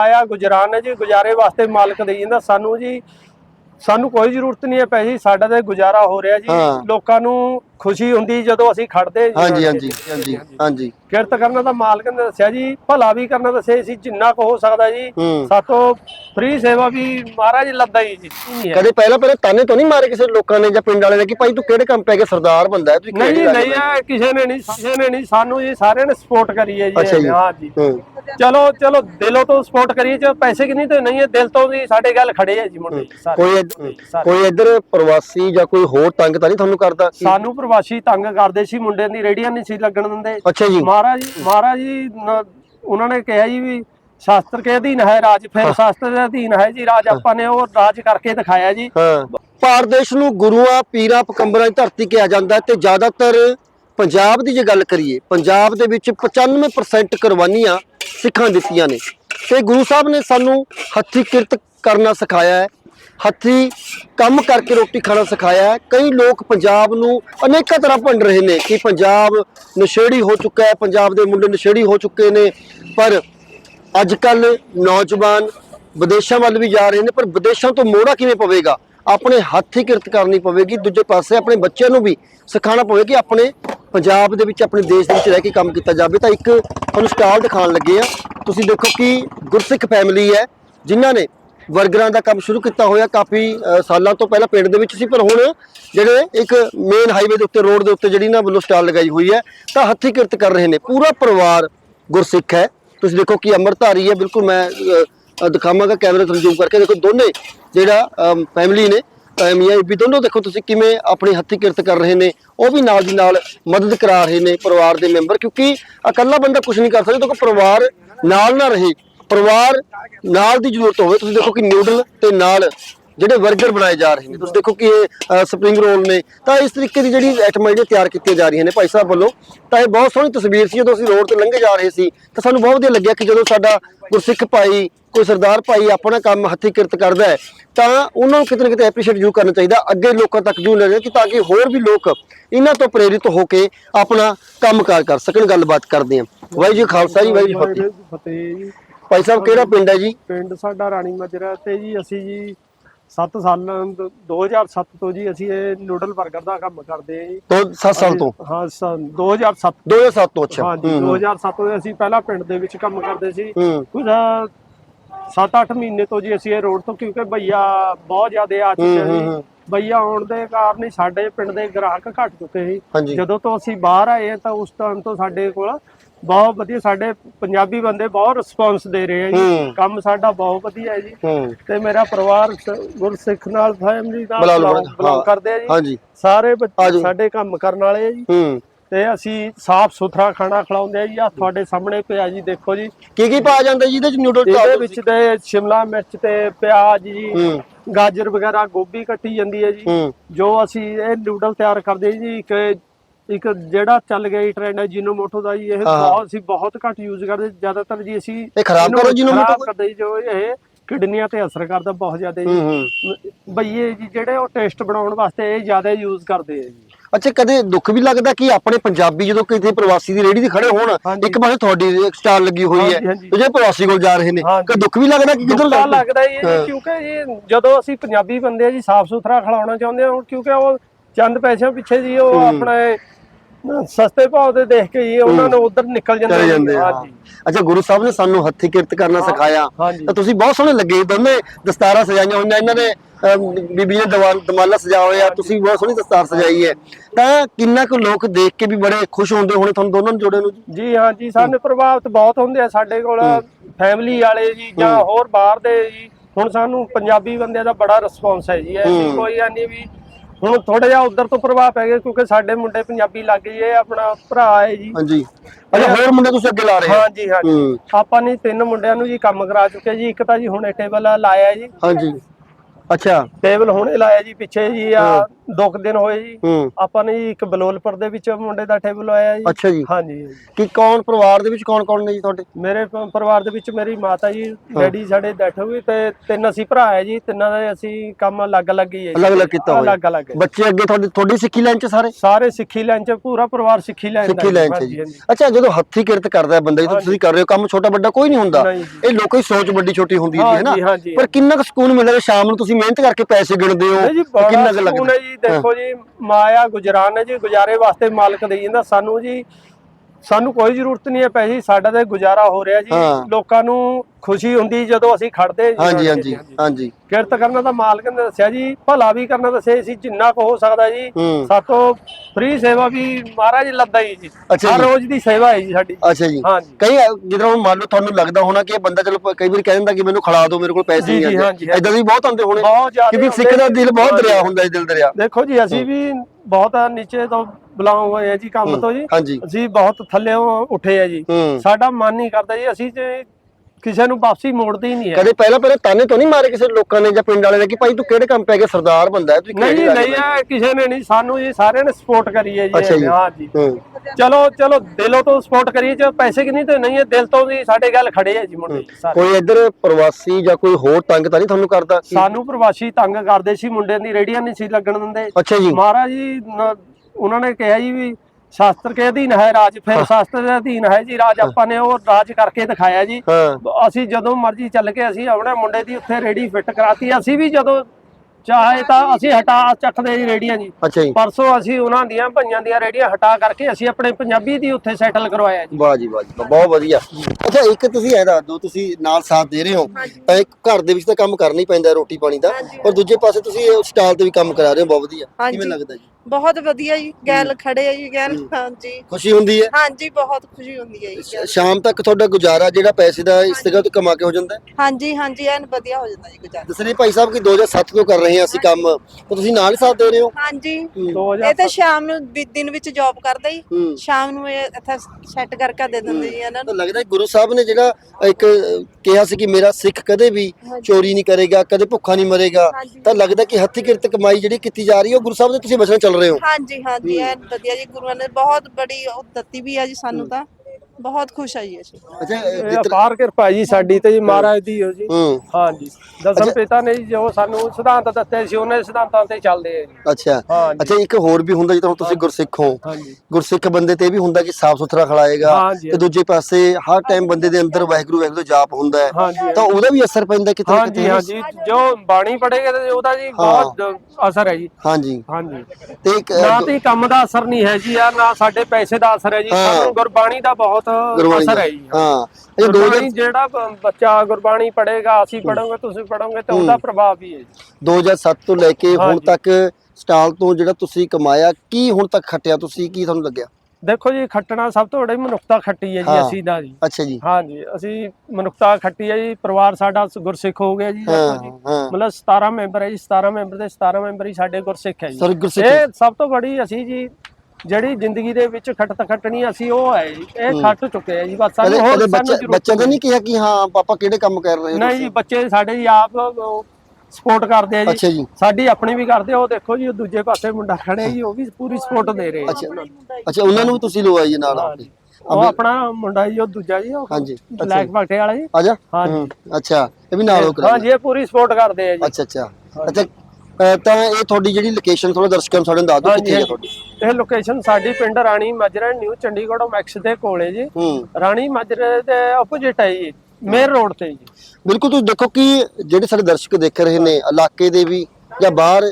ਆਇਆ ਗੁਜਰਾਨ ਹੈ ਜੀ ਗੁਜ਼ਾਰੇ ਵਾਸਤੇ ਮਾਲਕ ਦੇਈ ਜਾਂਦਾ ਸਾਨੂੰ ਜੀ ਸਾਨੂੰ ਕੋਈ ਜ਼ਰੂਰਤ ਨਹੀਂ ਹੈ ਪੈਸੇ ਸਾਡਾ ਤਾਂ ਗੁਜ਼ਾਰਾ ਹੋ ਰਿਹਾ ਜੀ। ਲੋਕਾਂ ਨੂੰ ਖੁਸ਼ੀ ਹੁੰਦੀ ਜਦੋਂ ਅਸੀਂ ਖੜਦੇ ਜੀ ਹਾਂਜੀ ਦੇ ਹਾਂਜੀ। ਹਾਂਜੀ ਹਾਂਜੀ ਕਿਰਤ ਕਰਨਾ ਤਾਂ ਮਾਲਕ ਨੇ ਦੱਸਿਆ ਜੀ ਭਲਾ ਵੀ ਕਰਨਾ ਦੱਸਿਆ ਸੀ ਜਿੰਨਾ ਕੁ ਹੋ ਸਕਦਾ ਜੀ ਸਾਤੋਂ ਫ੍ਰੀ ਸੇਵਾ ਵੀ ਮਹਾਰਾਜ ਲੱਦਾ ਹੀ ਜੀ। ਕਦੇ ਪਹਿਲਾਂ ਪਹਿਲਾਂ ਤਾਨੇ ਤੋਂ ਨਹੀਂ ਮਾਰੇ ਕਿਸੇ ਲੋਕਾਂ ਨੇ ਜਾਂ ਪਿੰਡ ਵਾਲੇ ਨੇ ਕਿ ਭਾਈ ਤੂੰ ਕਿਹੜੇ ਕੰਮ ਪੈ ਗਿਆ ਸਰਦਾਰ ਬੰਦਾ ਹੈ ਤੂੰ ਨਹੀਂ ਜੀ ਨਹੀਂ? ਹੈ ਕਿਸੇ ਨੇ ਨਹੀਂ ਕਿਸੇ ਨੇ ਨਹੀਂ ਸਾਨੂੰ ਜੀ ਸਾਰਿਆਂ ਨੇ ਸਪੋਰਟ ਕਰੀ ਹੈ ਜੀ ਜੀ। ਹਾਂ ਜੀ ਚਲੋ ਚਲੋ ਦਿਲੋਂ ਤੋਂ ਸਪੋਰਟ ਕਰੀਏ ਚ ਪੈਸੇ ਕਿ ਨਹੀਂ ਤੇ ਨਹੀਂ ਹੈ ਦਿਲ ਤੋਂ ਵੀ ਸਾਡੇ ਗੱਲ ਖੜੇ ਹੈ ਜੀ ਮੁੰਡੇ ਜੀ। ਕੋਈ। ਕੋਈ ਇੱਧਰ ਪ੍ਰਵਾਸੀ ਜਾਂ ਕੋਈ ਹੋਰ ਤੰਗ ਤਾਂ ਨਹੀਂ ਤੁਹਾਨੂੰ ਕਰਦਾ ਸਾਨੂੰ ਪ੍ਰਵਾਸੀ ਤੰਗ ਕਰਦੇ ਸੀ ਮੁੰਡਿਆਂ ਦੀ ਰੇੜੀਆਂ ਨਹੀਂ ਸੀ ਲੱਗਣ ਦਿੰਦੇ। ਅੱਛਾ ਜੀ। ਮਹਾਰਾਜ ਜੀ ਮਹਾਰਾਜ ਜੀ ਉਹਨਾਂ ਨੇ ਕਿਹਾ ਜੀ ਵੀ ਸ਼ਾਸਤਰ ਕੇ ਅਧੀਨ ਹੈ ਰਾਜ ਫਿਰ ਸ਼ਾਸਤਰ ਦੇ ਅਧੀਨ ਹੈ ਜੀ ਰਾਜ ਆਪਾਂ ਨੇ ਉਹ ਰਾਜ ਕਰਕੇ ਦਿਖਾਇਆ ਜੀ। ਹਾਂ। ਭਾਰਤ ਦੇਸ਼ ਨੂੰ ਗੁਰੂਆਂ ਪੀਰਾਂ ਪਕੰਬਰਾਂ ਦੀ ਧਰਤੀ ਕਿਹਾ ਜਾਂਦਾ ਤੇ ਜ਼ਿਆਦਾਤਰ ਪੰਜਾਬ ਦੀ ਜੇ ਗੱਲ ਕਰੀਏ ਪੰਜਾਬ ਦੇ ਵਿੱਚ 95% ਕੁਰਬਾਨੀਆਂ ਸਿੱਖਾਂ ਦਿੱਤੀਆਂ ਨੇ। ਤੇ ਗੁਰੂ ਸਾਹਿਬ ਨੇ ਸਾਨੂੰ ਹੱਥੀਂ ਕਿਰਤ ਕਰਨਾ ਸਿਖਾਇਆ ਹੈ। ਹੱਥੀ ਕੰਮ ਕਰਕੇ ਰੋਟੀ ਖਾਣਾ ਸਿਖਾਇਆ ਹੈ। ਕਈ ਲੋਕ ਪੰਜਾਬ ਨੂੰ ਅਨੇਕਾਂ ਤਰ੍ਹਾਂ ਭੰਡ ਰਹੇ ਨੇ ਕਿ ਪੰਜਾਬ ਨਸ਼ੇੜੀ ਹੋ ਚੁੱਕਾ ਹੈ, ਪੰਜਾਬ ਦੇ ਮੁੰਡੇ ਨਸ਼ੇੜੀ ਹੋ ਚੁੱਕੇ ਨੇ। ਪਰ ਅੱਜ ਕੱਲ ਨੌਜਵਾਨ ਵਿਦੇਸ਼ਾਂ ਵੱਲ ਵੀ ਜਾ ਰਹੇ ਨੇ, ਪਰ ਵਿਦੇਸ਼ਾਂ ਤੋਂ ਮੋੜਾ ਕਿਵੇਂ ਪਵੇਗਾ? ਆਪਣੇ ਹੱਥੀ ਕਿਰਤ ਕਰਨੀ ਪਵੇਗੀ, ਦੂਜੇ ਪਾਸੇ ਆਪਣੇ ਬੱਚਿਆਂ ਨੂੰ ਵੀ ਸਿਖਾਉਣਾ ਪਵੇਗਾ ਕਿ ਆਪਣੇ ਪੰਜਾਬ ਦੇ ਵਿੱਚ, ਆਪਣੇ ਦੇਸ਼ ਦੇ ਵਿੱਚ ਰਹਿ ਕੇ ਕੰਮ ਕੀਤਾ ਜਾਵੇ। ਤਾਂ ਇੱਕ ਤੁਹਾਨੂੰ ਸਟਾਲ ਦਿਖਾਉਣ ਲੱਗੇ ਆ ਤੁਸੀਂ ਦੇਖੋ ਕਿ ਗੁਰਸਿੱਖ ਫੈਮਿਲੀ ਹੈ, ਜਿਨ੍ਹਾਂ ਨੇ ਵਰਗਰਾਂ ਦਾ ਕੰਮ ਸ਼ੁਰੂ ਕੀਤਾ ਹੋਇਆ ਕਾਫੀ ਸਾਲਾਂ ਤੋਂ ਪਹਿਲਾਂ ਪਿੰਡ ਦੇ ਵਿੱਚ ਸੀ, ਪਰ ਹੁਣ ਜਿਹੜੇ ਇੱਕ ਮੇਨ ਹਾਈਵੇ ਦੇ ਉੱਤੇ ਰੋਡ ਦੇ ਉੱਤੇ ਜਿਹੜੀ ਨਾ ਵੱਲੋਂ ਸਟਾਲ ਲਗਾਈ ਹੋਈ ਹੈ, ਤਾਂ ਹੱਥੀ ਕਿਰਤ ਕਰ ਰਹੇ ਨੇ। ਪੂਰਾ ਪਰਿਵਾਰ ਗੁਰਸਿੱਖ ਹੈ। ਤੁਸੀਂ ਦੇਖੋ ਕਿ ਅੰਮ੍ਰਿਤਧਾਰੀ ਹੈ, ਬਿਲਕੁਲ ਮੈਂ ਦਿਖਾਵਾਂਗਾ ਕੈਮਰੇ ਤੋਂ ਜ਼ੂਮ ਕਰਕੇ। ਦੇਖੋ ਦੋਨੇ ਜਿਹੜਾ ਫੈਮਿਲੀ ਨੇ ਮੀਆਂ ਵੀ ਦੋਨੋਂ ਦੇਖੋ ਤੁਸੀਂ ਕਿਵੇਂ ਆਪਣੀ ਹੱਥੀ ਕਿਰਤ ਕਰ ਰਹੇ ਨੇ। ਉਹ ਵੀ ਨਾਲ ਦੀ ਨਾਲ ਮਦਦ ਕਰਾ ਰਹੇ ਨੇ ਪਰਿਵਾਰ ਦੇ ਮੈਂਬਰ, ਕਿਉਂਕਿ ਇਕੱਲਾ ਬੰਦਾ ਕੁਝ ਨਹੀਂ ਕਰ ਸਕਦਾ ਕਿਉਂਕਿ ਪਰਿਵਾਰ ਨਾਲ ਨਾ ਰਹੇ। ਪਰਿਵਾਰ ਨਾਲ ਦੀ ਜ਼ਰੂਰਤ ਹੋਵੇ, ਤੁਸੀਂ ਦੇਖੋ ਕਿ ਨਿਊਡਲ ਤੇ ਨਾਲ ਜਿਹੜੇ 버ਗਰ ਬਣਾਏ ਜਾ ਰਹੇ ਨੇ, ਤੁਸੀਂ ਦੇਖੋ ਕਿ ਇਹ ਸਪਰਿੰਗ ਰੋਲ ਨੇ, ਤਾਂ ਇਸ ਤਰੀਕੇ ਦੀ ਜਿਹੜੀ ਆਈਟਮਾਂ ਜਿਹੜੀਆਂ ਤਿਆਰ ਕੀਤੀਆਂ ਜਾ ਰਹੀਆਂ ਨੇ ਭਾਈ ਸਾਹਿਬ ਵੱਲੋਂ, ਤਾਂ ਇਹ ਬਹੁਤ ਸੋਹਣੀ ਤਸਵੀਰ ਸੀ, ਜਦੋਂ ਅਸੀਂ ਰੋਡ ਤੇ ਲੰਘੇ ਜਾ ਰਹੇ ਸੀ, ਤਾਂ ਸਾਨੂੰ ਬਹੁਤ ਵਧੀਆ ਲੱਗਿਆ ਕਿ ਜਦੋਂ ਸਾਡਾ ਗੁਰਸਿੱਖ ਭਾਈ, ਕੋਈ ਸਰਦਾਰ ਭਾਈ ਆਪਣਾ ਕੰਮ ਹੱਥੀ ਕਿਰਤ ਕਰਦਾ ਹੈ, ਤਾਂ ਉਹਨਾਂ ਨੂੰ ਕਿਤੇ ਨਾ ਕਿਤੇ ਐਪਰੀਸ਼ੀਏਟ ਜ਼ਰੂਰ ਕਰਨਾ ਚਾਹੀਦਾ, ਅੱਗੇ ਲੋਕਾਂ ਤੱਕ ਜੂ ਲੈਣਾ ਕਿ ਤਾਂ ਕਿ ਹੋਰ ਵੀ ਲੋਕ ਇਹਨਾਂ ਤੋਂ ਪ੍ਰੇਰਿਤ ਹੋ ਕੇ ਆਪਣਾ ਕੰਮਕਾਰ ਕਰ ਸਕਣ, ਗੱਲਬਾਤ ਕਰਦੇ ਹਾਂ। ਵਾਹਿਗੁਰੂ ਜੀ ਖਾਲਸਾ ਜੀ, ਵਾਹਿਗੁਰੂ ਜੀ ਫਤਿਹ। ਭਾਈ ਸਾਹਿਬ ਕਿਹੜਾ ਪਿੰਡ ਹੈ ਜੀ? ਪਿੰਡ ਸਾਡਾ ਰਾਣੀ ਮਾਜਰਾ ਤੇ ਜੀ ਅਸੀਂ ਜੀ 7 ਸਾਲਾਂ ਤੋਂ 2007 ਤੋਂ ਜੀ ਅਸੀਂ ਇਹ ਨੂਡਲ 버ਗਰ ਦਾ ਕੰਮ ਕਰਦੇ ਹਾਂ ਜੀ। 7 ਸਾਲ ਤੋਂ? ਹਾਂ ਸ- 2007 2007 ਤੋਂ ਅੱਛਾ। ਹੂੰ, ਹੂੰ, 2007 ਤੋਂ ਅਸੀਂ ਪਹਿਲਾਂ ਪਿੰਡ ਦੇ ਵਿੱਚ ਕੰਮ ਕਰਦੇ ਸੀ। ਕੁਝ 7-8 ਮਹੀਨੇ ਤੋਂ ਜੀ ਅਸੀਂ ਇਹ ਰੋਡ ਤੋਂ ਕਿਉਂਕਿ ਭਈਆ ਬਹੁਤ ਜ਼ਿਆਦਾ ਆ ਚੁੱਕੇ ਸੀ। ਹੂੰ। ਭਈਆ ਆਉਣ ਦੇ ਕਾਰਨ ਹੀ ਸਾਡੇ ਪਿੰਡ ਦੇ ਗ੍ਰਾਹਕ ਘਟ ਚੁੱਕੇ ਸੀ। ਜਦੋਂ ਤੋਂ ਅਸੀਂ ਬਾਹਰ ਆਏ ਤਾਂ ਉਸ ਟਾਈਮ ਤੋਂ ਸਾਡੇ ਕੋਲ ਬਹੁਤ ਵਧੀਆ ਸਾਡੇ ਪੰਜਾਬੀ ਬੰਦੇ ਬਹੁਤ ਰਿਸਪੌਂਸ ਦੇ ਰਹੇ ਆ ਜੀ। ਕੰਮ ਸਾਡਾ ਬਹੁਤ ਵਧੀਆ ਹੈ ਜੀ। ਤੇ ਮੇਰਾ ਪਰਿਵਾਰ ਗੁਰਸਿੱਖ ਨਾਲ ਫੈਮਿਲੀ ਲਓ, ਬਿਲੋਂਗ। ਕਰਦੇ ਆ ਜੀ। ਸਾਰੇ ਬੱਚੇ। ਸਾਡੇ ਕੰਮ ਕਰਨ ਵਾਲੇ ਆ ਜੀ। ਤੇ ਅਸੀਂ ਸਾਫ਼ ਸੁਥਰਾ ਖਾਣਾ ਖਿਲਾਉਂਦੇ ਆ ਜੀ। ਆ ਤੁਹਾਡੇ ਸਾਹਮਣੇ ਪਿਆ ਜੀ ਦੇਖੋ ਜੀ। ਕੀ ਕੀ ਪਾਇਆ ਜਾਂਦਾ ਜੀ ਇਹਦੇ ਚ ਨਿਊਡਲ ਇਹਦੇ ਵਿੱਚ ਤੇ ਸ਼ਿਮਲਾ ਮਿਰਚ ਤੇ ਪਿਆਜ਼ ਜੀ। ਗਾਜਰ ਵਗੈਰਾ ਗੋਭੀ ਕੱਟੀ ਜਾਂਦੀ ਹੈ ਜੀ। ਜੋ ਅਸੀਂ ਇਹ ਨੂਡਲ ਤਿਆਰ ਕਰਦੇ ਜੀ ਇੱਕ ਇੱਕ ਜਿਹੜਾ ਚੱਲ ਗਿਆ ਜੀ ਟ੍ਰੈਂਡ ਹੈ ਜੀਨੋਮੋਟੋ ਦਾ ਜੀ ਇਹ ਹਾਂ। ਬਹੁਤ ਅਸੀਂ ਬਹੁਤ ਘੱਟ ਯੂਜ਼ ਕਰਦੇ ਜ਼ਿਆਦਾਤਰ ਜੀ ਅਸੀਂ ਇਹ ਖਰਾਬ ਕਰੋ Ajinomoto ਖਰਾਬ ਕੋਈ? ਕਰਦੇ ਜੀ ਜੋ ਇਹ ਕਿਡਨੀਆਂ ਤੇ ਅਸਰ ਕਰਦਾ ਬਹੁਤ ਜ਼ਿਆਦਾ ਹੂੰ ਜੀ ਹੂੰ ਬਈਏ ਜੀ ਜਿਹੜੇ ਉਹ ਟੇਸਟ ਬਣਾਉਣ ਵਾਸਤੇ ਇਹ ਜ਼ਿਆਦਾ ਯੂਜ਼ ਕਰਦੇ ਆ ਜੀ ਅੱਛਾ ਕਦੇ ਦੁੱਖ ਵੀ ਲੱਗਦਾ ਕਿ ਆਪਣੇ ਪੰਜਾਬੀ ਜਦੋਂ ਕਿਤੇ ਪ੍ਰਵਾਸੀ ਦੀ ਰੇੜੀ ਤੇ ਖੜੇ ਹੋਣ ਹਾਂਜੀ। ਇੱਕ ਪਾਸੇ ਤੁਹਾਡੀ ਇੱਕ ਸਟਾਲ ਲੱਗੀ ਹੋਈ ਹੈ ਹਾਂਜੀ, ਹਾਂਜੀ। ਦੂਜੇ ਪ੍ਰਵਾਸੀ ਕੋਲ ਜਾ ਰਹੇ ਨੇ ਹਾਂਜੀ। ਕਦੇ ਦੁੱਖ ਵੀ ਲੱਗਦਾ ਕਿ ਕਿੱਧਰ ਦੁੱਖਾ ਲੱਗਦਾ ਜੀ ਹਾਂ। ਇਹ ਕਿਉਂਕਿ ਜੀ ਜਦੋਂ ਅਸੀਂ ਪੰਜਾਬੀ ਬੰਦੇ ਆ ਜੀ ਸਾਫ਼ ਸੁਥਰਾ ਖਿਲਾਉਣਾ ਚਾਹੁੰਦੇ ਹਾਂ ਕਿਉਂਕਿ ਉਹ ਚੰਦ ਪੈਸਿਆਂ ਪਿੱਛੇ ਜੀ ਉਹ ਆਪਣੇ ਸਸਤੇ ਭਾਅ ਦੇ ਦੇਖ ਕੇ ਜੀ ਉਹਨਾਂ ਨੂੰ ਉਧਰ ਨਿਕਲ ਜਾਂਦੇ ਚਲੇ ਜੀ। ਜਾਂਦੇ ਆ। ਹਾਂਜੀ। ਅੱਛਾ ਗੁਰੂ ਸਾਹਿਬ ਨੇ ਸਾਨੂੰ ਹੱਥੀ ਕਿਰਤ ਕਰਨਾ ਸਿਖਾਇਆ। ਹਾਂਜੀ। ਤਾਂ ਤੁਸੀਂ ਬਹੁਤ ਸੋਹਣੇ ਲੱਗੇ ਦੋਨੇ ਦਸਤਾਰਾਂ ਸਜਾਈਆਂ ਹੋਈਆਂ ਇਹਨਾਂ ਨੇ ਅਮ, ਬੀਬੀ ਨੇ ਦਵਾਲ ਦਮਾਲਾ ਸਜਾ ਹੋਇਆ ਤੁਸੀਂ ਬਹੁਤ ਸੋਹਣੀ ਦਸਤਾਰ ਸਜਾਈ ਹੈ। ਤਾਂ ਕਿੰਨਾ ਕੁ ਲੋਕ ਦੇਖ ਕੇ ਵੀ ਬੜੇ ਖੁਸ਼ ਹੁੰਦੇ ਹੋਣੇ ਤੁਹਾਨੂੰ ਦੋਨਾਂ ਨੂੰ ਜੋੜੇ ਨੂੰ ਜੀ? ਜੀ ਹਾਂ ਜੀ ਸਾਨੂੰ ਪ੍ਰਭਾਵਿਤ ਬਹੁਤ ਹੁੰਦੇ ਆ ਸਾਡੇ ਕੋਲ ਫੈਮਿਲੀ ਵਾਲੇ ਜੀ ਜਾਂ ਹੋਰ ਬਾਹਰ ਦੇ ਜੀ ਹੁਣ ਸਾਨੂੰ ਪੰਜਾਬੀ ਬੰਦਿਆਂ ਦਾ ਬੜਾ ਰਿਸਪੌਂਸ ਹੈ ਜੀ। ਐਸੀ ਹੂੰ। ਕੋਈ ਨਹੀਂ ਵੀ ਹੁਣ ਥੋੜਾ ਜਿਹਾ ਉਧਰ ਤੋਂ ਪ੍ਰਭਾਵ ਪੈ ਗਿਆ ਕਿਉਂਕਿ ਸਾਡੇ ਮੁੰਡੇ ਪੰਜਾਬੀ ਲੱਗ ਗਏ ਆਪਣਾ ਭਰਾ ਹੈ ਜੀ। ਹਾਂਜੀ। ਅੱਛਾ ਹੋਰ ਮੁੰਡੇ ਤੁਸੀਂ ਅੱਗੇ ਲਾ ਰਹੇ ਹੋ? ਹਾਂਜੀ ਹਾਂਜੀ। ਆਪਾਂ ਨੇ ਤਿੰਨ ਮੁੰਡਿਆਂ ਨੂੰ ਜੀ ਕੰਮ ਕਰਾ ਚੁੱਕੇ ਜੀ ਇੱਕ ਤਾਂ ਜੀ ਹੁਣੇ ਟੇਬਲ ਲਾਇਆ ਜੀ। ਹਾਂਜੀ। ਅੱਛਾ ਟੇਬਲ ਹੁਣੇ ਲਾਇਆ ਜੀ ਪਿੱਛੇ ਜੀ ਆ ਦੋ ਕੁ ਦਿਨ ਹੋਏ ਜੀ ਹੂੰ ਆਪਾਂ ਨੇ ਜੀ ਇੱਕ ਬਲੋਲਪੁਰ ਦੇ ਵਿੱਚ ਮੁੰਡੇ ਦਾ ਟੇਬਲ ਲਾਇਆ ਜੀ ਅੱਛਾ ਜੀ ਹਾਂਜੀ ਕੀ ਕੌਣ ਪਰਿਵਾਰ ਦੇ ਵਿੱਚ ਕੌਣ ਕੌਣ ਨੇ ਜੀ ਤੁਹਾਡੇ ਮੇਰੇ ਪ- ਪਰਿਵਾਰ ਦੇ ਵਿੱਚ ਮੇਰੀ ਮਾਤਾ ਜੀ ਡੈਡੀ ਸਾਡੇ ਡੈਥ ਹੋ ਗਈ ਤੇ ਤਿੰਨ ਅਸੀਂ ਭਰਾ ਹੈ ਜੀ ਤਿੰਨਾਂ ਦਾ ਅਸੀਂ ਕੰਮ ਅਲੱਗ-ਅਲੱਗ ਹੀ ਹੈ ਜੀ। ਅਲੱਗ-ਅਲੱਗ ਕੀਤਾ ਹੋਇਆ। ਅਲੱਗ-ਅਲੱਗ ਹੈ। ਬੱਚੇ ਅੱਗੇ ਤੁਹਾਡੀ ਤੁਹਾਡੀ ਸਿੱਖੀ ਲਾਈਨ ਚ ਸਾਰੇ ਸਾਰੇ ਸਿੱਖੀ ਲਾਈਨ ਚ ਪੂਰਾ ਪਰਿਵਾਰ ਸਿੱਖੀ ਲਾਈਨ ਦਾ ਸਿੱਖੀ ਜੀ। ਲਾਈਨ ਚ ਜੀ ਹਾਂਜੀ। ਅੱਛਾ ਜਦੋਂ ਹੱਥੀ ਕਿਰਤ ਕਰਦਾ ਹੈ ਬੰਦਾ ਜਦੋਂ ਤੁਸੀਂ ਕਰ ਰਹੇ ਹੋ ਕੰਮ ਛੋਟਾ ਵੱਡਾ ਕੋਈ ਨਹੀਂ ਹੁੰਦਾ ਨਹੀਂ ਜੀ। ਇਹ ਲੋਕਾਂ ਦੀ ਸੋਚ ਵੱਡੀ ਛੋਟੀ ਹੁੰਦੀ ਹੈ ਹਾਂਜੀ, ਨਾ ਹਾਂਜੀ। ਪਰ ਕਿੰਨਾ ਕੁ ਸਕੂਨ ਮਿਲਦਾ ਹੈ ਸ਼ਾਮ ਨੂੰ ਤੁਸੀਂ ਮਿਹਨਤ ਕਰਕੇ ਪੈਸੇ ਗਿਣਦੇ ਹੋ? ਕਿੰਨਾ ਕੁ ਲੱਗਦਾ ਹੈ ਜੀ ਦੇਖੋ ਜੀ ਮਾਇਆ ਗੁਜਰਾਨ ਹੈ ਜੀ ਗੁਜ਼ਾਰੇ ਵਾਸਤੇ ਮਾਲਕ ਦੇਈ ਜਾਂਦਾ। ਸਾਨੂੰ ਜੀ ਸਾਨੂੰ ਕੋਈ ਜ਼ਰੂਰਤ ਨਹੀਂ ਹੈ ਪੈਸੇ ਸਾਡਾ ਤੇ ਗੁਜ਼ਾਰਾ ਹੋ ਰਿਹਾ ਜੀ। ਹਾਂ। ਲੋਕਾਂ ਨੂੰ ਖੁਸ਼ੀ ਹੁੰਦੀ ਜਦੋਂ ਅਸੀਂ ਖੜਦੇ ਹਾਂਜੀ ਹਾਂਜੀ। ਹਾਂਜੀ। ਕਿਰਤ ਕਰਨਾ ਤਾਂ ਮਾਲਕ ਨੇ ਦੱਸਿਆ ਜੀ ਭਲਾ ਵੀ ਕਰਨਾ ਦੱਸਿਆ ਸੀ ਜਿੰਨਾ ਕੁ ਹੋ ਸਕਦਾ ਜੀ। ਹੂੰ। ਸਾਤੋਂ ਫ੍ਰੀ ਸੇਵਾ ਵੀ ਮਹਾਰਾਜ ਲੱਦਾ ਹੀ ਜੀ। ਅੱਛਾ ਹਰ ਜੀ। ਰੋਜ਼ ਦੀ ਸੇਵਾ ਹੈ ਜੀ ਸਾਡੀ। ਅੱਛਾ ਜੀ। ਹਾਂਜੀ। ਕਈ ਜਦੋਂ ਮੰਨ ਲਓ ਤੁਹਾਨੂੰ ਲੱਗਦਾ ਹੋਣਾ ਕਿ ਇਹ ਬੰਦਾ ਚਲੋ ਪ- ਕਈ ਵਾਰੀ ਕਹਿ ਦਿੰਦਾ ਕਿ ਮੈਨੂੰ ਖਿਲਾ ਦਿਓ ਮੇਰੇ ਕੋਲ ਪੈਸੇ ਜੀ, ਨਹੀਂ ਜੀ, ਹਾਂਜੀ। ਇਦਾਂ ਵੀ ਬਹੁਤ ਆਉਂਦੇ ਹੋਣੇ। ਬਹੁਤ ਜ਼ਿਆਦਾ ਕਿਉਂਕਿ ਸਿੱਖ ਦਾ ਦਿਲ ਬਹੁਤ ਦਰਿਆ ਹੁੰਦਾ ਹੈ ਦਿਲ ਦਰਿਆ। ਦੇਖੋ ਜੀ ਅਸੀਂ ਵੀ ਬਹੁਤ ਨੀਚੇ ਤੋਂ ਬਿਲੋਂਗ ਹੋਏ ਆ ਜੀ ਕੰਮ ਤੋਂ ਜੀ। ਅਸੀਂ ਬਹੁਤ ਥੱਲੇ ਉੱਠੇ ਆ ਜੀ। ਸਾਡਾ ਮਨ ਨਹੀਂ ਕਰਦਾ ਜੀ ਅਸੀਂ ਕਿਸੇ ਨੂੰ ਵਾਪਸੀ ਮੋੜਦੇ ਹੀ ਨਹੀਂ ਹੈ। ਕਦੇ ਪਹਿਲਾਂ ਪਹਿਲਾਂ ਤਾਨੇ ਤੋਂ ਨਹੀਂ ਮਾਰੇ ਕਿਸੇ ਲੋਕਾਂ ਨੇ ਜਾਂ ਪਿੰਡ ਵਾਲੇ ਨੇ ਕਿ ਭਾਈ ਤੂੰ ਕਿਹੜੇ ਕੰਮ ਪੈ ਗਿਆ? ਸਰਦਾਰ ਬੰਦਾ ਹੈ ਤੂੰ ਨਹੀਂ ਜੀ, ਨਹੀਂ ਹੈ? ਹੈ ਕਿਸੇ ਨੇ ਨਹੀਂ ਸਾਨੂੰ ਜੀ ਸਾਰਿਆਂ ਨੇ ਸਪੋਰਟ ਕਰੀ ਹੈ ਜੀ। ਜੀ। ਹਾਂ ਜੀ। ਹੂੰ। ਚਲੋ ਚਲੋ ਦਿਲੋਂ ਤੋਂ ਸਪੋਰਟ ਕਰੀਏ ਚ ਪੈਸੇ ਕਿ ਨਹੀਂ ਤੇ ਨਹੀਂ ਹੈ ਦਿਲ ਤੋਂ ਵੀ ਸਾਡੇ ਗੱਲ ਖੜੇ ਆ ਜੀ ਮੁੰਡੇ ਜੀ ਕੋਈ ਇੱਧਰ ਪ੍ਰਵਾਸੀ ਜਾਂ ਕੋਈ ਹੋਰ ਤੰਗ ਤਾਂ ਨਹੀਂ ਤੁਹਾਨੂੰ ਕਰਦਾ ਸਾਨੂੰ ਪ੍ਰਵਾਸੀ ਤੰਗ ਕਰਦੇ ਸੀ ਮੁੰਡਿਆਂ ਦੀ ਰੇੜੀਆਂ ਨਹੀਂ ਸੀ ਲੱਗਣ ਦਿੰਦੇ। ਅੱਛਾ ਜੀ। ਮਹਾਰਾਜ ਜੀ ਉਹਨਾਂ ਨੇ ਕਿਹਾ ਜੀ ਵੀ ਸ਼ਾਸਤਰ ਕੇ ਅਧੀਨ ਹੈ ਰਾਜ ਫਿਰ ਸ਼ਾਸਤਰ ਦੇ ਅਧੀਨ ਹੈ ਜੀ ਰਾਜ ਆਪਾਂ ਨੇ ਉਹ ਰਾਜ ਕਰਕੇ ਦਿਖਾਇਆ ਜੀ। ਅਸੀਂ ਜਦੋਂ ਮਰਜ਼ੀ ਚੱਲ ਕੇ ਅਸੀਂ ਆਪਣੇ ਮੁੰਡੇ ਦੀ ਉੱਥੇ ਰੇੜੀ ਫਿੱਟ ਕਰਾਤੀ ਅਸੀਂ ਵੀ ਜਦੋਂ ਚਾਹੇ ਤਾਂ ਅਸੀਂ ਹਟਾ ਚੱਕਦੇ ਜੀ ਰੇੜੀਆਂ ਜੀ। ਪਰਸੋਂ ਅਸੀਂ ਉਹਨਾਂ ਦੀਆਂ ਭਈਆਂ ਦੀਆਂ ਰੇੜੀਆਂ ਹਟਾ ਕਰਕੇ ਅਸੀਂ ਆਪਣੇ ਪੰਜਾਬੀ ਦੀ ਉੱਥੇ ਸੈਟਲ ਕਰਵਾਇਆ ਜੀ। ਵਾਹ ਜੀ ਵਾਹ ਜੀ ਬਹੁਤ ਵਧੀਆ। ਅੱਛਾ ਇੱਕ ਤੁਸੀਂ ਇਹ ਦੱਸ ਦਿਓ ਤੁਸੀਂ ਨਾਲ ਸਾਥ ਦੇ ਰਹੇ ਹੋ ਤਾਂ ਇੱਕ ਘਰ ਦੇ ਵਿੱਚ ਤਾਂ ਕੰਮ ਕਰਨਾ ਹੀ ਪੈਂਦਾ ਰੋਟੀ ਪਾਣੀ ਦਾ ਪਰ ਦੂਜੇ ਪਾਸੇ ਤੁਸੀਂ ਇਹ ਸਟਾਲ ਤੇ ਵੀ ਕੰਮ ਕਰਾ ਰਹੇ ਹੋ ਬਹੁਤ ਵਧੀਆ। ਕਿਵੇਂ ਲੱਗਦਾ ਜੀ? ਬਹੁਤ ਵਧੀਆ ਜੀ ਗੈਲ ਖੜੇ ਆ ਜੀ ਗੈਲ ਹਾਂਜੀ। ਖੁਸ਼ੀ ਹੁੰਦੀ ਹੈ? ਹਾਂਜੀ ਬਹੁਤ ਖੁਸ਼ੀ ਹੁੰਦੀ ਹੈ ਜੀ ਸ਼ਾਮ ਤੱਕ ਤੁਹਾਡਾ ਗੁਜ਼ਾਰਾ ਜਿਹੜਾ ਪੈਸੇ ਦਾ ਇਸ ਜਗ੍ਹਾ ਤੋਂ ਕਮਾ ਕੇ ਹੋ ਜਾਂਦਾ ਹੈ? ਹਾਂਜੀ ਹਾਂਜੀ ਐਨ ਵਧੀਆ ਹੋ ਜਾਂਦਾ ਜੀ ਗੁਜ਼ਾਰਾ। ਦੱਸ ਰਹੇ ਭਾਈ ਸਾਹਿਬ ਕਿ 2007 ਤੋਂ ਕਰ ਰਹੇ ਹਾਂ ਅਸੀਂ ਕੰਮ। ਤਾਂ ਤੁਸੀਂ ਨਾਲ ਹੀ ਸਾਥ ਦੇ ਰਹੇ ਹੋ? ਹਾਂਜੀ। ਇਹ ਤਾਂ ਸ਼ਾਮ ਨੂੰ ਦਿਨ ਵਿੱਚ ਜੌਬ ਕਰਦਾ ਜੀ। ਹੂੰ। ਸ਼ਾਮ ਨੂੰ ਇਹ ਇੱਥੇ ਸੈੱਟ ਕਰਕੇ ਦੇ ਦਿੰਦੇ ਜੀ ਇਹਨਾਂ ਤਾਂ ਨੂੰ। ਲੱਗਦਾ ਹੈ ਗੁਰੂ ਸਾਹਿਬ ਨੇ ਜਿਹੜਾ ਇੱਕ ਅਹ, ਕਿਹਾ ਸੀ ਕਿ ਮੇਰਾ ਸਿੱਖ ਕਦੇ ਵੀ ਚੋਰੀ ਨਹੀਂ ਕਰੇਗਾ ਕਦੇ ਭੁੱਖਾ ਨਹੀਂ ਮਰੇਗਾ। ਹਾਂਜੀ। ਤਾਂ ਲੱਗਦਾ ਕਿ ਹੱਥੀ ਕਿਰਤ ਕਮਾਈ ਜਿਹੜੀ ਕੀਤੀ ਜਾ ਰਹੀ ਹੈ ਉਹ ਗੁਰੂ ਸਾਹਿਬ ਦੇ ਤੁਸੀਂ ਬਚਨ ਚੱਲ ਰਹੇ ਹੋ? ਹਾਂਜੀ ਹਾਂਜੀ ਐਨ ਵਧੀਆ ਜੀ ਗੁਰੂਆਂ ਨੇ ਬਹੁਤ ਬੜੀ ਉਹ ਦਿੱਤੀ ਵੀ ਆ ਜੀ ਸਾਨੂੰ ਤਾਂ। ਬਹੁਤ ਖੁਸ਼ ਆ ਜੀ ਅਸੀਂ। ਅੱਛਾ ਇਹ ਜਿੱਤ- ਅਪਾਰ ਕਿਰਪਾ ਜੀ ਸਾਡੀ ਤੇ ਜੀ ਮਹਾਰਾਜ ਦੀ ਹੋ ਜੀ। ਹੂੰ। ਹਾਂ ਜੀ ਦਸਮ ਪਿਤਾ ਨੇ ਜੀ ਜੋ ਸਾਨੂੰ ਸਿਧਾਂਤ ਦਿੱਤੇ ਸੀ ਉਹਨਾਂ ਸਿਧਾਂਤਾਂ ਤੇ ਚੱਲਦੇ ਆ ਜੀ। ਅੱਛਾ। ਹਾਂ ਜੀ ਅੱਛਾ ਇੱਕ ਹੋਰ ਵੀ ਹੁੰਦਾ ਜਦੋਂ ਤੁਸੀਂ ਗੁਰਸਿੱਖ ਹੋ। ਹਾਂ ਜੀ ਗੁਰਸਿੱਖ ਬੰਦੇ ਤੇ ਇਹ ਵੀ ਹੁੰਦਾ ਕਿ ਸਾਫ਼ ਸੁਥਰਾ ਖਿਲਾਏਗਾ। ਤੇ ਦੂਜੇ ਪਾਸੇ ਹਰ ਟਾਈਮ ਬੰਦੇ ਦੇ ਅੰਦਰ ਵਾਹਿਗੁਰੂ ਵਾਹਿਗੁਰੂ ਜਾਪ ਹੁੰਦਾ ਹੈ। ਹਾਂਜੀ ਤਾਂ ਉਹਦਾ ਵੀ ਅਸਰ ਪੈਂਦਾ ਕਿਤੇ ਨਾ ਹਾਂ ਜੀ ਕਿਤੇ ਹਾਂ ਜੀ ਜੋ ਬਾਣੀ ਪੜੇਗਾ ਤੇ ਉਹਦਾ ਜੀ ਬਹੁਤ ਅਸਰ ਹੈ ਜੀ। ਹਾਂਜੀ। ਹਾਂ ਜੀ ਤੇ ਇੱਕ ਨਾ ਤੇ ਕੰਮ ਦਾ ਅਸਰ ਨਹੀਂ ਹੈ ਜੀ ਆ ਨਾ ਸਾਡੇ ਪੈਸੇ ਦਾ ਅਸਰ ਹੈ ਜੀ। ਹਾਂ। ਸਾਨੂੰ ਗੁਰਬਾਣੀ ਦਾ ਬਹੁਤ ਗੁਰਬਾਣੀ ਅਸਰ ਦਾ- ਹੈ ਜੀ ਹਾਂ ਇਹ ਦੋ ਗੁਰਬਾਣੀ ਜਿਹੜਾ ਬ- ਬੱਚਾ ਗੁਰਬਾਣੀ ਪੜੇਗਾ ਅਸੀਂ ਪੜਾਂਗੇ ਤੁਸੀਂ ਪੜੋਗੇ ਤੇ ਉਹਦਾ ਪ੍ਰਭਾਵ ਵੀ ਹੈ ਜੀ। 2007 ਤੋਂ ਲੈ ਕੇ ਹੁਣ ਹਾਂਜੀ। ਤੱਕ ਸਟਾਲ ਤੋਂ ਜਿਹੜਾ ਤੁਸੀਂ ਕਮਾਇਆ ਕੀ ਹੁਣ ਤੱਕ ਖੱਟਿਆ ਤੁਸੀਂ? ਕੀ ਤੁਹਾਨੂੰ ਲੱਗਿਆ? ਦੇਖੋ ਜੀ ਖੱਟਣਾ ਸਭ ਤੋਂ ਵੱਡੀ ਮਨੁੱਖਤਾ ਖੱਟੀ ਹੈ ਜੀ ਹਾਂ। ਅਸੀਂ ਦਾ ਜੀ। ਅੱਛਾ ਜੀ। ਹਾਂ ਜੀ ਅਸੀਂ ਮਨੁੱਖਤਾ ਖੱਟੀ ਹੈ ਜੀ ਪਰਿਵਾਰ ਸਾਡਾ ਗੁਰਸਿੱਖ ਹੋ ਗਿਆ ਜੀ ਹਾਂ ਦੇਖੋ ਜੀ। ਹਾਂ ਮਤਲਬ 17 ਮੈਂਬਰ ਹੈ ਜੀ 17 ਮੈਂਬਰ ਦੇ 17 ਮੈਂਬਰ ਹੀ ਸਾਡੇ ਗੁਰਸਿੱਖ ਹੈ ਜੀ। ਸਰ ਗੁਰਸਿੱਖ ਇਹ ਸਭ ਤੋਂ ਬੜੀ ਅਸੀਂ ਜੀ ਜਿਹੜੀ ਜ਼ਿੰਦਗੀ ਦੇ ਵਿੱਚ ਖੱਟ ਖੱਟਣੀ ਅਸੀਂ ਉਹ ਹੈ ਜੀ। ਇਹ ਖੱਟ ਚੁੱਕੇ ਆ ਜੀ ਬਸ ਸਾਨੂੰ ਹੋਰ ਸਾਨੂੰ ਬੱਚਾ ਤਾਂ ਨਹੀਂ। ਕਿਹਾ ਕਿ ਹਾਂ ਪਾਪਾ ਕਿਹੜੇ ਕੰਮ ਕਰ ਰਹੇ ਹੋ ਨਹੀਂ ਜੀ ਬੱਚੇ ਸਾਡੇ ਜੀ ਆਪ ਸਪੋਰਟ ਕਰਦੇ ਆ ਅੱਛਾ ਜੀ। ਸਾਡੀ ਆਪਣੀ ਵੀ ਕਰਦੇ ਉਹ ਦੇਖੋ ਜੀ ਉਹ ਦੂਜੇ ਪਾਸੇ ਮੁੰਡਾ ਖੜੇ ਜੀ ਉਹ ਵੀ ਪੂਰੀ ਸਪੋਰਟ ਦੇ ਰਹੇ ਨੂੰ। ਅੱਛਾ। ਉਹਨਾਂ ਨੂੰ ਤੁਸੀਂ ਲਵਾਈਏ ਨਾਲ ਆਪੇ। ਉਹ ਆਪਣਾ ਮੁੰਡਾ ਜੀ ਉਹ ਦੂਜਾ ਜੀ ਉਹ ਹਾਂਜੀ, ਅੱਛਾ। ਬਲੈਕ ਬਾਟੇ ਵਾਲਾ ਜੀ। ਆ ਜਾ। ਹਾਂ ਅੱਛਾ ਇਹ ਵੀ ਨਾਲ ਹੋ ਕਰਾ ਹਾਂ ਜੀ ਇਹ ਪੂਰੀ ਸਪੋਰਟ ਕਰਦੇ ਆ ਜੀ। ਅੱਛਾ ਅੱਛਾ। ਅੱਛਾ ਤਾਂ ਇਹ ਤੁਹਾਡੀ ਜਿਹੜੀ ਲੋਕੇਸ਼ਨ ਥੋੜਾ ਦਰਸ਼ਕਾਂ ਨੂੰ ਸਾਡੇ ਦੱਸ ਦਿਓ ਕਿੱਥੇ ਹੈ। ਤੁਹਾਡੀ। ਇਹ ਲੋਕੇਸ਼ਨ ਸਾਡੀ ਪਿੰਡ ਰਾਣੀ ਮਾਜਰਾ ਨਿਊ ਚੰਡੀਗੜ੍ਹ ਮੈਕਸ ਦੇ ਕੋਲੇ ਜੀ। ਰਾਣੀ ਮਾਜਰੇ ਦੇ ਆਪੋਜ਼ਿਟ ਹੈ ਜੀ ਮੇਨ ਰੋਡ ਤੇ ਜੀ। ਬਿਲਕੁਲ ਤੁਸੀਂ ਦੇਖੋ ਕਿ ਜਿਹੜੇ ਸਾਡੇ ਦਰਸ਼ਕ ਦੇਖ ਰਹੇ ਨੇ ਇਲਾਕੇ ਦੇ ਵੀ ਜਾਂ ਬਾਹਰ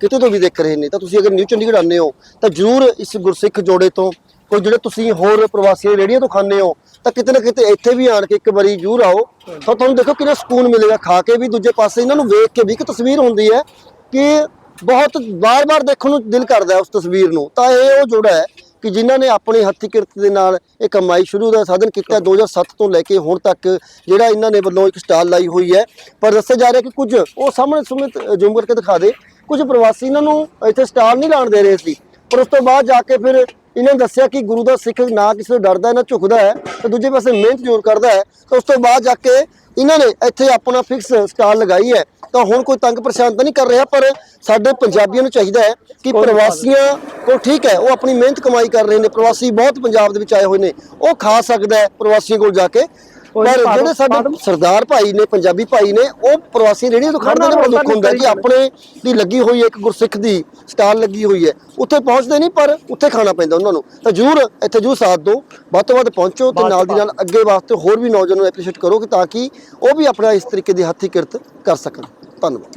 ਕਿਤੇ ਤੋਂ ਵੀ ਦੇਖ ਰਹੇ ਨੇ ਤਾਂ ਤੁਸੀਂ ਅਗਰ ਨਿਊ ਚੰਡੀਗੜ੍ਹ ਆਉਂਦੇ ਹੋ ਤਾਂ ਜਰੂਰ ਇਸ ਗੁਰਸਿੱਖ ਜੋੜੇ ਤੋਂ ਕੋਈ ਜਿਹੜੇ ਤੁਸੀਂ ਹੋਰ ਪ੍ਰਵਾਸੀ ਰੇੜੀਆਂ ਤੋਂ ਖਾਂਦੇ ਹੋ ਤਾਂ ਕਿਤੇ ਨਾ ਕਿਤੇ ਇੱਥੇ ਵੀ ਆਣ ਕੇ ਇੱਕ ਵਾਰੀ ਜਰੂਰ ਆਓ। ਤਾਂ ਤੁਹਾਨੂੰ ਦੇਖੋ ਕਿੰਨਾ ਸਕੂਨ ਮਿਲੇਗਾ ਖਾ ਕੇ ਵੀ ਦੂਜੇ ਪਾਸੇ ਇਹਨਾਂ ਨੂੰ ਵੇਖ ਕੇ ਵੀ ਇੱਕ ਤਸਵੀਰ ਹੁੰਦੀ ਹੈ ਕਿ ਬਹੁਤ ਵਾਰ-ਵਾਰ ਦੇਖਣ ਨੂੰ ਦਿਲ ਕਰਦਾ ਉਸ ਤਸਵੀਰ ਨੂੰ। ਤਾਂ ਇਹ ਉਹ ਜੋੜਾ ਹੈ ਕਿ ਜਿਨ੍ਹਾਂ ਨੇ ਆਪਣੀ ਹੱਥੀ ਕਿਰਤ ਦੇ ਨਾਲ ਇਹ ਕਮਾਈ ਸ਼ੁਰੂ ਦਾ ਸਾਧਨ ਕੀਤਾ 2007 ਤੋਂ ਲੈ ਕੇ ਹੁਣ ਤੱਕ ਜਿਹੜਾ ਇਹਨਾਂ ਨੇ ਵੱਲੋਂ ਇੱਕ ਸਟਾਲ ਲਾਈ ਹੋਈ ਹੈ। ਪਰ ਦੱਸਿਆ ਜਾ ਰਿਹਾ ਕਿ ਕੁਝ ਉਹ ਸਾਹਮਣੇ ਸੁਮਿਤ ਜ਼ੂਮ ਕਰਕੇ ਦਿਖਾ ਦੇ। ਕੁਝ ਪ੍ਰਵਾਸੀ ਇਹਨਾਂ ਨੂੰ ਇੱਥੇ ਸਟਾਲ ਨਹੀਂ ਲਾਣ ਦੇ ਰਹੇ ਸੀ। ਪਰ ਉਸ ਤੋਂ ਬਾਅਦ ਜਾ ਕੇ ਫਿਰ ਇਹਨਾਂ ਨੇ ਦੱਸਿਆ ਕਿ ਗੁਰੂ ਦਾ ਸਿੱਖ ਨਾ ਕਿਸੇ ਤੋਂ ਡਰਦਾ ਨਾ ਝੁਕਦਾ ਹੈ ਤੇ ਦੂਜੇ ਪਾਸੇ ਮਿਹਨਤ ਜ਼ਰੂਰ ਕਰਦਾ ਹੈ। ਤਾਂ ਉਸ ਤੋਂ ਬਾਅਦ ਜਾ ਕੇ ਇਹਨਾਂ ਨੇ ਇੱਥੇ ਆਪਣਾ ਫਿਕਸ ਸਟਾਲ ਲਗਾਈ ਹੈ। ਤਾਂ ਹੁਣ ਕੋਈ ਤੰਗ ਪਰੇਸ਼ਾਨ ਤਾਂ ਨਹੀਂ ਕਰ ਰਿਹਾ ਪਰ ਸਾਡੇ ਪੰਜਾਬੀਆਂ ਨੂੰ ਚਾਹੀਦਾ ਹੈ ਕਿ ਪ੍ਰਵਾਸੀਆਂ ਕੋਲ ਠੀਕ ਹੈ ਉਹ ਆਪਣੀ ਮਿਹਨਤ ਕਮਾਈ ਕਰ ਰਹੇ ਨੇ। ਪ੍ਰਵਾਸੀ ਬਹੁਤ ਪੰਜਾਬ ਦੇ ਵਿੱਚ ਆਏ ਹੋਏ ਨੇ। ਉਹ ਖਾ ਸਕਦਾ ਹੈ ਪ੍ਰਵਾਸੀਆਂ ਕੋਲ ਜਾ ਕੇ। ਪਰ ਜਿਹੜੇ ਸਾਡੇ। ਸਰਦਾਰ ਭਾਈ ਨੇ ਪੰਜਾਬੀ ਭਾਈ ਨੇ ਉਹ ਪ੍ਰਵਾਸੀ ਰੇੜੀਆਂ ਤੋਂ ਖੜਦੇ ਨੇ ਬੜਾ ਦੁੱਖ ਹੁੰਦਾ ਕਿ ਆਪਣੇ ਦੀ ਲੱਗੀ ਹੋਈ ਇੱਕ ਗੁਰਸਿੱਖ ਦੀ ਸਟਾਲ ਲੱਗੀ ਹੋਈ ਹੈ। ਉੱਥੇ ਪਹੁੰਚਦੇ ਨਹੀਂ ਪਰ ਉੱਥੇ ਖਾਣਾ ਪੈਂਦਾ ਉਹਨਾਂ ਨੂੰ। ਤਾਂ ਜ਼ਰੂਰ ਇੱਥੇ ਜ਼ਰੂਰ ਸਾਥ ਦਿਓ। ਵੱਧ ਤੋਂ ਵੱਧ ਪਹੁੰਚੋ ਤੇ ਨਾਲ ਦੀ ਨਾਲ ਅੱਗੇ ਵਾਸਤੇ ਹੋਰ ਵੀ ਨੌਜਵਾਨਾਂ ਨੂੰ ਐਪਰੀਸ਼ੀਏਟ ਕਰੋ ਕਿ ਤਾਂ ਕਿ ਉਹ ਵੀ ਆਪਣਾ ਇਸ ਤਰੀਕੇ ਦੀ ਹੱਥੀ ਕਿਰਤ ਕਰ ਸਕਣ। ਧੰਨਵਾਦ।